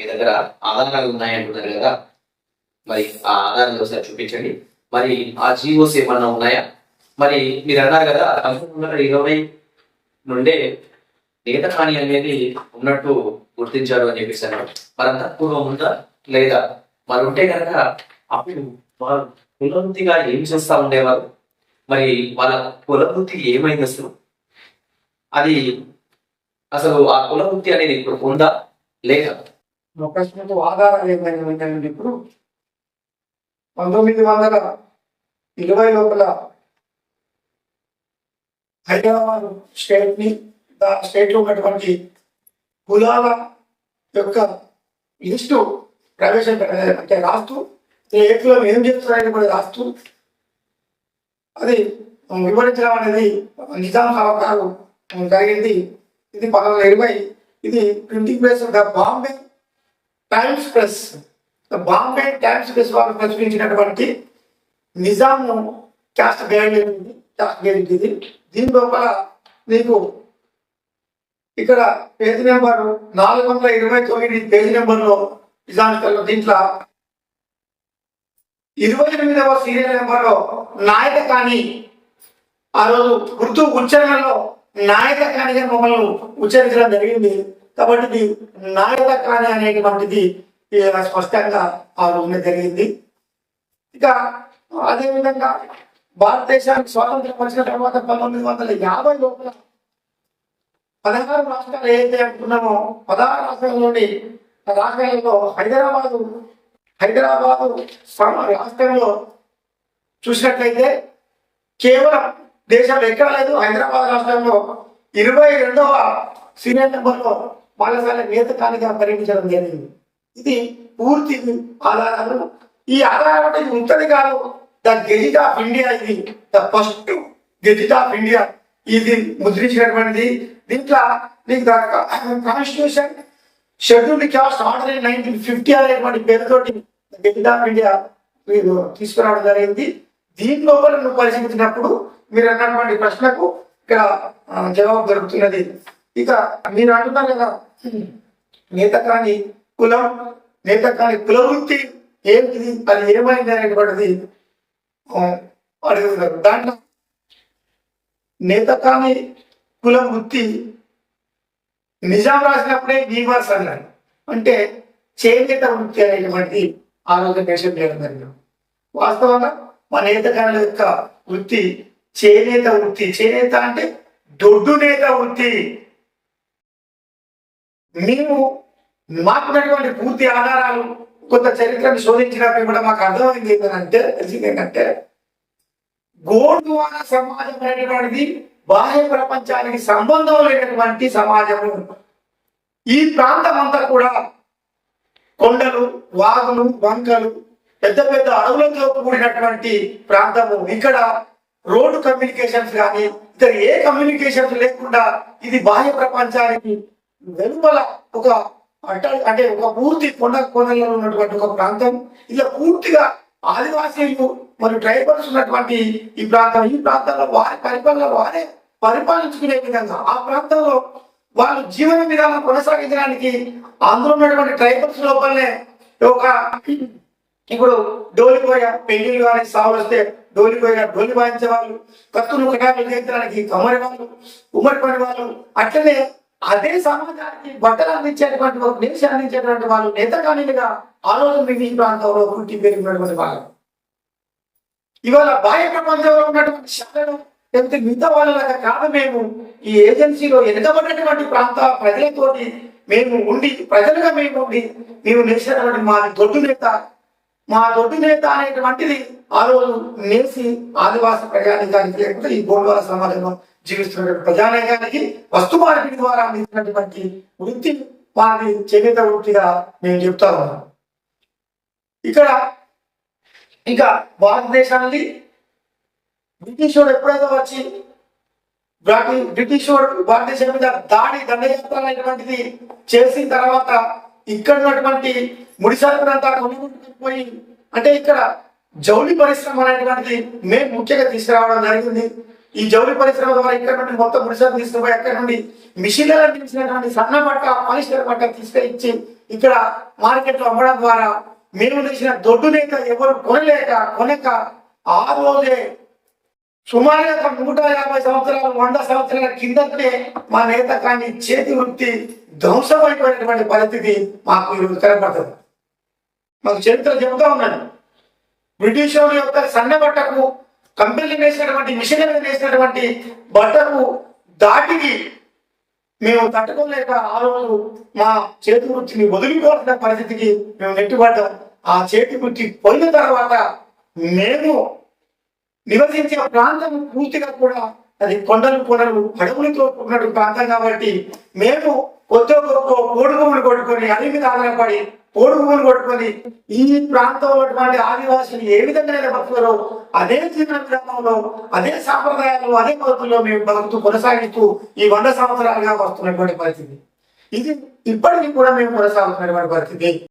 మీ దగ్గర ఆధారాలు ఉన్నాయంటున్నారు కదా? మరి ఆ ఆధారాలు ఒకసారి చూపించండి. మరి ఆ జీవోస్ ఏమన్నా ఉన్నాయా? మరి మీరు అన్నారు కదా పంతొమ్మిది వందల ఇరవై నుండే నేత కాని అనేది ఉన్నట్టు గుర్తించారు అని చెప్పేసాను మరి అంత పూర్వం ఉందా లేదా? మరి ఉంటే కనుక అప్పుడు వారు కులవృత్తిగా ఏం చేస్తా ఉండేవారు? మరి వాళ్ళ కులవృత్తి ఏమైంది అసలు? అది అసలు ఆ కులవృత్తి అనేది ఇప్పుడు ఉందా లేదా? ప్రశ్నకు ఆధారాలు ఏమైనా ఉన్నాయండి ఇప్పుడు పంతొమ్మిది వందల ఇరవై లోపల హైదరాబాద్ స్టేట్ని దా స్టేట్లో ఉన్నటువంటి కులాల యొక్క లిస్టు ప్రవేశపె అంటే రాస్తూ ఏ కులం ఏం చేస్తున్నారని కూడా రాస్తూ అది వివరించడం అనేది నిజాం సహకారం జరిగింది. ఇది పంతొమ్మిది ఇరవై ఇది printing press the Bombay Times press Bombay Times press వారు ప్రచురించినటువంటి Nizam caste guide caste guide ఇది. దీని లోపల నీకు ఇక్కడ పేజీ నెంబర్ నాలుగు వందల ఇరవై తొమ్మిది పేజీ నెంబర్లో నిజాంలో దీంట్లో ఇరవై ఎనిమిదవ సీరియల్ నెంబర్లో నాయక కానీ ఆ రోజు గుర్తు ఉచ్చారణలో నాయక కానిగా మమ్మల్ని ఉచ్చరించడం జరిగింది. కాబట్టి ఇది అనేటువంటిది స్పష్టంగా ఆ రోజున జరిగింది. ఇక అదేవిధంగా భారతదేశానికి స్వాతంత్రం వచ్చిన తర్వాత పంతొమ్మిది వందల యాభై లోపల పదహారు రాష్ట్రాలు ఏదైతే అనుకున్నామో పదహారు రాష్ట్రాల్లోని రాష్ట్రాలలో హైదరాబాదు హైదరాబాదు రాష్ట్రంలో చూసినట్లయితే కేవలం దేశంలో ఎక్కడ లేదు హైదరాబాద్ రాష్ట్రంలో ఇరవై రెండవ సీనియర్ నెంబర్లో బాలసాల నియతకానిగా పరిగణించడం జరిగింది. ఇది పూర్తి ఆధారాలు. ఈ ఆధారం అంటే ఇది ఉంటది కాదు ద గెజిట్ ఆఫ్ ఇండియా ఇది. The first gazette of India ఇది ముద్రించినటువంటిది. దీంట్లో నీకు constitution schedule caste order nineteen fifty అనేటువంటి పేరుతోటి గెజిట్ ఆఫ్ ఇండియా మీరు తీసుకురావడం జరిగింది. దీని లోపల నువ్వు పరిశీలించినప్పుడు మీరు అన్నటువంటి ప్రశ్నకు ఇక్కడ జవాబు దొరుకుతున్నది. ఇక మీరు అంటున్నారు కదా నేత కాని కులం నేత కాని కుల వృత్తి ఏంటిది? అది ఏమైంది అనేటువంటిది అడుగుతారు. దాంట్లో నేత కాని కులం వృత్తి నిజాం రాసినప్పుడే బీమార్స్ అన్నారు అంటే చేనేత వృత్తి అనేటువంటిది ఆ రోజు దేశం జరిగిందండి వాస్తవంగా మన నేతకారుల యొక్క వృత్తి చేనేత వృత్తి. చేనేత అంటే దొడ్డు నేత వృత్తి. మేము మాకున్నటువంటి పూర్తి ఆధారాలు కొంత చరిత్రను శోధించినప్పుడు కూడా మాకు అర్థమైంది ఏంటంటే తెలిసింది ఏంటంటే గోండువాన సమాజం అనేటువంటిది బాహ్య ప్రపంచానికి సంబంధం లేనటువంటి సమాజము. ఈ ప్రాంతం అంతా కూడా కొండలు వాగులు వంకలు పెద్ద పెద్ద అడవులతో కూడినటువంటి ప్రాంతము. ఇక్కడ రోడ్డు కమ్యూనికేషన్స్ కానీ ఇతర ఏ కమ్యూనికేషన్స్ లేకుండా ఇది బాహ్య ప్రపంచానికి వెలుపల ఒక అట్ట- అంటే ఒక పూర్తి కొండ కొండలలో ఉన్నటువంటి ఒక ప్రాంతం. ఇలా పూర్తిగా ఆదివాసీలు మరియు ట్రైబల్స్ ఉన్నటువంటి ఈ ప్రాంతం. ఈ ప్రాంతంలో వారి పరిపాలన వారే పరిపాలించుకునే విధంగా ఆ ప్రాంతంలో వాళ్ళు జీవన విధానం కొనసాగించడానికి అందులో ఉన్నటువంటి ట్రైబల్స్ లోపలనే ఒక ఇప్పుడు డోలిపోయ పెళ్ళిలు కానీ సాగులు వస్తే డోలిపోయిన డోలి వాయించే వాళ్ళు కత్తులు కటాలు చేయించడానికి కమ్మరి వాళ్ళు ఉమ్మడి పని వాళ్ళు అట్లనే అదే సమాజానికి బట్టలు అందించేటువంటి వారు నిలిచి అందించేటువంటి వాళ్ళు నేతగానిగా ఆలోచన ఈ ప్రాంతంలో పుట్టి పెరిగినటువంటి వాళ్ళు. ఇవాళ బాహ్య ప్రపంచంలో ఉన్నటువంటి శాలను లేకపోతే మిగతా వాళ్ళలాగా కాదు మేము ఈ ఏజెన్సీలో వెనుకబడినటువంటి ప్రాంత ప్రజలతోటి మేము ఉండి ప్రజలుగా మేము ఉండి మేము నిలిచినటువంటి మా దొడ్డు నేత. మా దొడ్డు నేత అనేటువంటిది ఆ రోజు నేసి ఆదివాసీ ప్రజానికానికి లేకపోతే ఈ గోండవాల సమాజంలో జీవిస్తున్నటువంటి ప్రజానికానికి వస్తు మార్పిడి ద్వారా అందించినటువంటి వృత్తి మాది చేనేత వృత్తిగా నేను చెప్తా ఉన్నాను. ఇక్కడ ఇంకా భారతదేశాన్ని బ్రిటిష్ వాడు ఎప్పుడైతే వచ్చి బ్రిటిష్ వాడు భారతదేశం మీద దాడి దండయాత్ర అనేటువంటిది చేసిన తర్వాత ఇక్కడ ఉన్నటువంటి ముడిసరుకునంతా సరుకునంతా అంటే ఇక్కడ జౌళి పరిశ్రమ అనేటువంటిది మేము ముఖ్యంగా తీసుకురావడం జరిగింది. ఈ జౌళి పరిశ్రమ ద్వారా ఇక్కడ నుండి మొత్తం ముడిసలు తీసుకుపోయి అక్కడ నుండి మిషన్లలో తీసినటువంటి సన్న పట్ట పాలిస్టర్ పట్ట తీసుకొచ్చి ఇక్కడ మార్కెట్లో అమ్మడం ద్వారా మేము తీసిన దొడ్డు లేక ఎవరు కొనలేక కొనక ఆ రోజే సుమారుగా ఒక నూట యాభై సంవత్సరాలు వంద సంవత్సరాల కిందటే మా నేత కానీ చేతి వృత్తి ధ్వంసమైపోయినటువంటి పరిస్థితి మాకు ఈరోజు కనపడుతుంది. మాకు చరిత్ర చెబుతా ఉన్నాను. బ్రిటిష్ యొక్క సన్నబట్టకు కంపెనీలు వేసినటువంటి మిషనరీ వేసినటువంటి బట్టలు దాటికి మేము తట్టుకోలేక ఆ రోజు మా చేతి వృత్తిని వదిలిపోవాల్సిన పరిస్థితికి మేము నెట్టుబడ్డాం. ఆ చేతి వృత్తి పొందిన తర్వాత మేము నివసించే ప్రాంతం పూర్తిగా కూడా అది కొండలు కొండలు అడవులతో ఉన్నటువంటి ప్రాంతం కాబట్టి మేము కొత్త పోడుగుములు పోడు కొట్టుకొని అడవి మీద ఆధారపడి పోడుగుములు కొట్టుకుని కొట్టుకొని ఈ ప్రాంతంలో ఉన్నటువంటి ఆదివాసులు ఏ విధంగా బతుకుతారో అదే చిన్న గ్రామంలో అదే సాంప్రదాయాలు అదే పద్ధతుల్లో మేము బతుకుతూ కొనసాగిస్తూ ఈ వంద సంవత్సరాలుగా వస్తున్నటువంటి పరిస్థితి. ఇది ఇప్పటికీ కూడా మేము కొనసాగుతున్నటువంటి పరిస్థితి.